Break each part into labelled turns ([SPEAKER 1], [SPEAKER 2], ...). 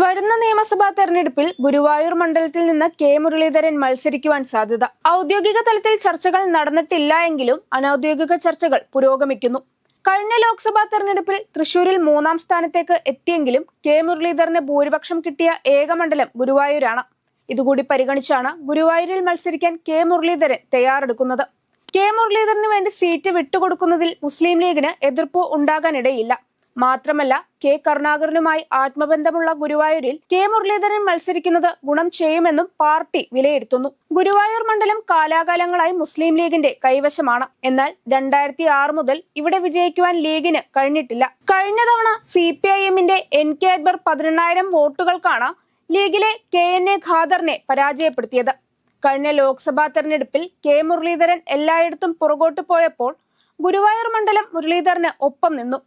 [SPEAKER 1] വരുന്ന നിയമസഭാ തെരഞ്ഞെടുപ്പിൽ ഗുരുവായൂർ മണ്ഡലത്തിൽ നിന്ന് കെ മുരളീധരൻ മത്സരിക്കുവാൻ സാധ്യത. ഔദ്യോഗിക തലത്തിൽ ചർച്ചകൾ നടന്നിട്ടില്ല എങ്കിലും അനൌദ്യോഗിക ചർച്ചകൾ പുരോഗമിക്കുന്നു. കഴിഞ്ഞ ലോക്സഭാ തെരഞ്ഞെടുപ്പിൽ തൃശൂരിൽ മൂന്നാം സ്ഥാനത്തേക്ക് എത്തിയെങ്കിലും കെ മുരളീധരന് ഭൂരിപക്ഷം കിട്ടിയ ഏക മണ്ഡലം ഗുരുവായൂരാണ്. ഇതുകൂടി പരിഗണിച്ചാണ് ഗുരുവായൂരിൽ മത്സരിക്കാൻ കെ മുരളീധരൻ തയ്യാറെടുക്കുന്നത്. കെ മുരളീധരന് വേണ്ടി സീറ്റ് വിട്ടുകൊടുക്കുന്നതിൽ മുസ്ലിം ലീഗിന് എതിർപ്പ് ഉണ്ടാകാനിടയില്ല. മാത്രമല്ല കെ. കരുണാകരനുമായി ആത്മബന്ധമുള്ള ഗുരുവായൂരിൽ കെ. മുരളീധരൻ മത്സരിക്കുന്നത് ഗുണം ചെയ്യുമെന്നും പാർട്ടി വിലയിരുത്തുന്നു. ഗുരുവായൂർ മണ്ഡലം കാലാകാലങ്ങളായി മുസ്ലിം ലീഗിന്റെ കൈവശമാണ്. എന്നാൽ രണ്ടായിരത്തി ആറ് മുതൽ ഇവിടെ വിജയിക്കുവാൻ ലീഗിന് കഴിഞ്ഞിട്ടില്ല. കഴിഞ്ഞ തവണ സി പി ഐ എമ്മിന്റെ എൻ. കെ. അക്ബർ പതിനെണ്ണായിരം വോട്ടുകൾക്കാണ് ലീഗിലെ കെ. എൻ. എ. ഖാദറിനെ പരാജയപ്പെടുത്തിയത്. കഴിഞ്ഞ ലോക്സഭാ തെരഞ്ഞെടുപ്പിൽ കെ. മുരളീധരൻ എല്ലായിടത്തും പുറകോട്ട് പോയപ്പോൾ ഗുരുവായൂർ മണ്ഡലം മുരളീധരന് ഒപ്പം നിന്നു.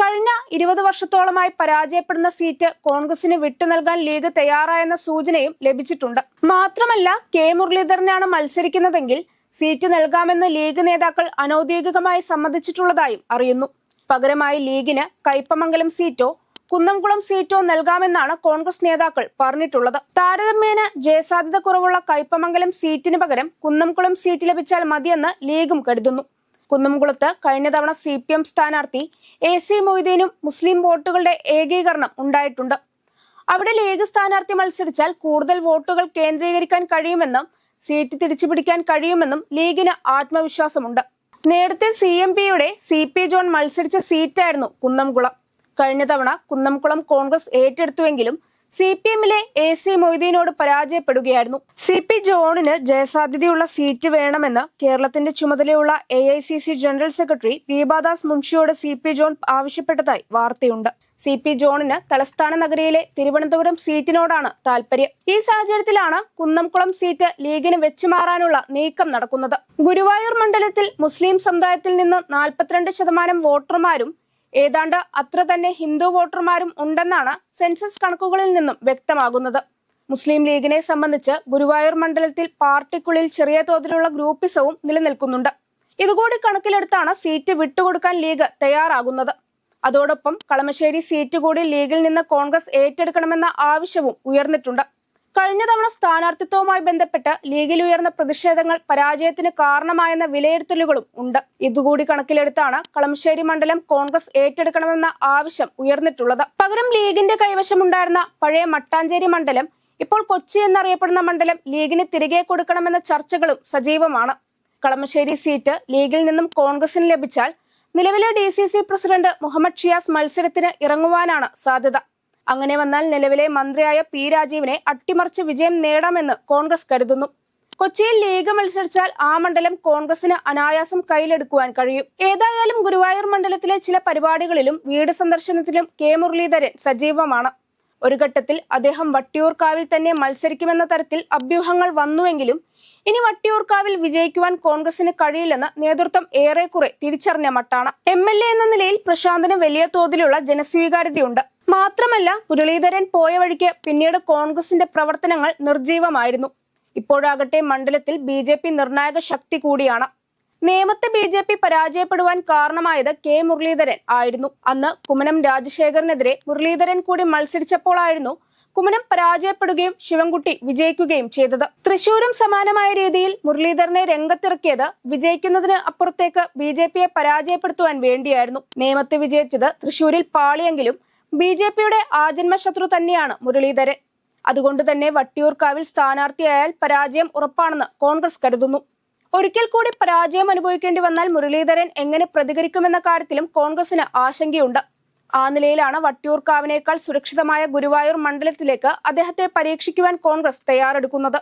[SPEAKER 1] കഴിഞ്ഞ ഇരുപത് വർഷത്തോളമായി പരാജയപ്പെടുന്ന സീറ്റ് കോൺഗ്രസിന് വിട്ടു നൽകാൻ ലീഗ് തയ്യാറായെന്ന സൂചനയും ലഭിച്ചിട്ടുണ്ട്. മാത്രമല്ല കെ മുരളീധരനാണ് മത്സരിക്കുന്നതെങ്കിൽ സീറ്റ് നൽകാമെന്ന് ലീഗ് നേതാക്കൾ അനൌദ്യോഗികമായി സമ്മതിച്ചിട്ടുള്ളതായും അറിയുന്നു. പകരമായി ലീഗിന് കയ്പമംഗലം സീറ്റോ കുന്നംകുളം സീറ്റോ നൽകാമെന്നാണ് കോൺഗ്രസ് നേതാക്കൾ പറഞ്ഞിട്ടുള്ളത്. താരതമ്യേന ജയസാധ്യത കുറവുള്ള കയ്പമംഗലം സീറ്റിന് പകരം കുന്നംകുളം സീറ്റ് ലഭിച്ചാൽ മതിയെന്ന് ലീഗും കരുതുന്നു. കുന്നംകുളത്ത് കഴിഞ്ഞ തവണ സി പി എം സ്ഥാനാർത്ഥി എ സി മൊയ്തീനും മുസ്ലിം വോട്ടുകളുടെ ഏകീകരണം ഉണ്ടായിട്ടുണ്ട്. അവിടെ ലീഗ് സ്ഥാനാർത്ഥി മത്സരിച്ചാൽ കൂടുതൽ വോട്ടുകൾ കേന്ദ്രീകരിക്കാൻ കഴിയുമെന്നും സീറ്റ് തിരിച്ചുപിടിക്കാൻ കഴിയുമെന്നും ലീഗിന് ആത്മവിശ്വാസമുണ്ട്. നേരത്തെ സി എം പിയുടെ സി പി ജോൺ മത്സരിച്ച സീറ്റായിരുന്നു കുന്നംകുളം. കഴിഞ്ഞ തവണ കുന്നംകുളം കോൺഗ്രസ് ഏറ്റെടുത്തുവെങ്കിലും സി പി എമ്മിലെ എ സി മൊയ്തീനോട് പരാജയപ്പെടുകയായിരുന്നു. സി പി ജോണിന് ജയസാധ്യതയുള്ള സീറ്റ് വേണമെന്ന് കേരളത്തിന്റെ ചുമതലയുള്ള A I C C general secretary Deepadas മുൻഷിയോട് C P John ആവശ്യപ്പെട്ടതായി വാർത്തയുണ്ട്. സി പി ജോണിന് തലസ്ഥാന നഗരിയിലെ തിരുവനന്തപുരം സീറ്റിനോടാണ് താൽപര്യം. ഈ സാഹചര്യത്തിലാണ് കുന്നംകുളം സീറ്റ് ലീഗിന് വെച്ചുമാറാനുള്ള നീക്കം നടക്കുന്നത്. ഗുരുവായൂർ മണ്ഡലത്തിൽ മുസ്ലിം സമുദായത്തിൽ നിന്ന് നാൽപ്പത്തിരണ്ട് ശതമാനം വോട്ടർമാരും ഏതാണ്ട് അത്ര തന്നെ ഹിന്ദു വോട്ടർമാരും ഉണ്ടെന്നാണ് സെൻസസ് കണക്കുകളിൽ നിന്നും വ്യക്തമാകുന്നത്. മുസ്ലിം ലീഗിനെ സംബന്ധിച്ച് ഗുരുവായൂർ മണ്ഡലത്തിൽ പാർട്ടിക്കുള്ളിൽ ചെറിയ തോതിലുള്ള ഗ്രൂപ്പിസവും നിലനിൽക്കുന്നുണ്ട്. ഇതുകൂടി കണക്കിലെടുത്താണ് സീറ്റ് വിട്ടുകൊടുക്കാൻ ലീഗ് തയ്യാറാകുന്നത്. അതോടൊപ്പം കളമശ്ശേരി സീറ്റ് കൂടി ലീഗിൽ നിന്ന് കോൺഗ്രസ് ഏറ്റെടുക്കണമെന്ന ആവശ്യവും ഉയർന്നിട്ടുണ്ട്. കഴിഞ്ഞ തവണ സ്ഥാനാർത്ഥിത്വവുമായി ബന്ധപ്പെട്ട് ലീഗിൽ ഉയർന്ന പ്രതിഷേധങ്ങൾ പരാജയത്തിന് കാരണമായെന്ന വിലയിരുത്തലുകളും ഉണ്ട്. ഇതുകൂടി കണക്കിലെടുത്താണ് കളമശ്ശേരി മണ്ഡലം കോൺഗ്രസ് ഏറ്റെടുക്കണമെന്ന ആവശ്യം ഉയർന്നിട്ടുള്ളത്. പകരം ലീഗിന്റെ കൈവശമുണ്ടായിരുന്ന പഴയ മട്ടാഞ്ചേരി മണ്ഡലം ഇപ്പോൾ കൊച്ചി എന്നറിയപ്പെടുന്ന മണ്ഡലം ലീഗിന് തിരികെ കൊടുക്കണമെന്ന ചർച്ചകളും സജീവമാണ്. കളമശ്ശേരി സീറ്റ് ലീഗിൽ നിന്നും കോൺഗ്രസിന് ലഭിച്ചാൽ നിലവിലെ ഡി പ്രസിഡന്റ് മുഹമ്മദ് ഷിയാസ് മത്സരത്തിന് ഇറങ്ങുവാനാണ് സാധ്യത. അങ്ങനെ വന്നാൽ നിലവിലെ മന്ത്രിയായ പി രാജീവിനെ അട്ടിമറിച്ച് വിജയം നേടാമെന്ന് കോൺഗ്രസ് കരുതുന്നു. കൊച്ചിയിൽ ലീഗ് മത്സരിച്ചാൽ ആ മണ്ഡലം കോൺഗ്രസിന് അനായാസം കയ്യിലെടുക്കുവാൻ കഴിയും. ഏതായാലും ഗുരുവായൂർ മണ്ഡലത്തിലെ ചില പരിപാടികളിലും വീട് സന്ദർശനത്തിലും കെ മുരളീധരൻ സജീവമാണ്. ഒരു ഘട്ടത്തിൽ അദ്ദേഹം വട്ടിയൂർക്കാവിൽ തന്നെ മത്സരിക്കുമെന്ന തരത്തിൽ അഭ്യൂഹങ്ങൾ വന്നുവെങ്കിലും ഇനി വട്ടിയൂർക്കാവിൽ വിജയിക്കുവാൻ കോൺഗ്രസിന് കഴിയില്ലെന്ന് നേതൃത്വം ഏറെക്കുറെ തിരിച്ചറിഞ്ഞ മട്ടാണ്. എം എൽ എ എന്ന നിലയിൽ പ്രശാന്തിന് വലിയ തോതിലുള്ള ജനസ്വീകാര്യതയുണ്ട്. മാത്രമല്ല മുരളീധരൻ പോയ വഴിക്ക് പിന്നീട് കോൺഗ്രസിന്റെ പ്രവർത്തനങ്ങൾ നിർജീവമായിരുന്നു ഇപ്പോഴാകട്ടെ മണ്ഡലത്തിൽ ബി ജെ പി നിർണായക ശക്തി കൂടിയാണ്. നേമത്തെ ബി ജെ പി പരാജയപ്പെടുവാൻ കാരണമായത് കെ മുരളീധരൻ ആയിരുന്നു. അന്ന് കുമ്മനം രാജശേഖരനെതിരെ മുരളീധരൻ കൂടി മത്സരിച്ചപ്പോഴായിരുന്നു കുമ്മനം പരാജയപ്പെടുകയും ശിവൻകുട്ടി വിജയിക്കുകയും ചെയ്തത്. തൃശൂരും സമാനമായ രീതിയിൽ മുരളീധരനെ രംഗത്തിറക്കിയത് വിജയിക്കുന്നതിന് അപ്പുറത്തേക്ക് ബി ജെ പിയെ പരാജയപ്പെടുത്തുവാൻ വേണ്ടിയായിരുന്നു. നേമത്തെ വിജയിച്ചത് തൃശൂരിൽ പാളിയെങ്കിലും ബി ജെ പിയുടെ ആജന്മശത്രു തന്നെയാണ് മുരളീധരൻ. അതുകൊണ്ട് തന്നെ വട്ടിയൂർക്കാവിൽ സ്ഥാനാർത്ഥിയായാൽ പരാജയം ഉറപ്പാണെന്ന് കോൺഗ്രസ് കരുതുന്നു. ഒരിക്കൽ കൂടി പരാജയം അനുഭവിക്കേണ്ടി വന്നാൽ മുരളീധരൻ എങ്ങനെ പ്രതികരിക്കുമെന്ന കാര്യത്തിലും കോൺഗ്രസിന് ആശങ്കയുണ്ട്. ആ നിലയിലാണ് വട്ടിയൂർക്കാവിനേക്കാൾ സുരക്ഷിതമായ ഗുരുവായൂർ മണ്ഡലത്തിലേക്ക് അദ്ദേഹത്തെ പരീക്ഷിക്കുവാൻ കോൺഗ്രസ് തയ്യാറെടുക്കുന്നത്.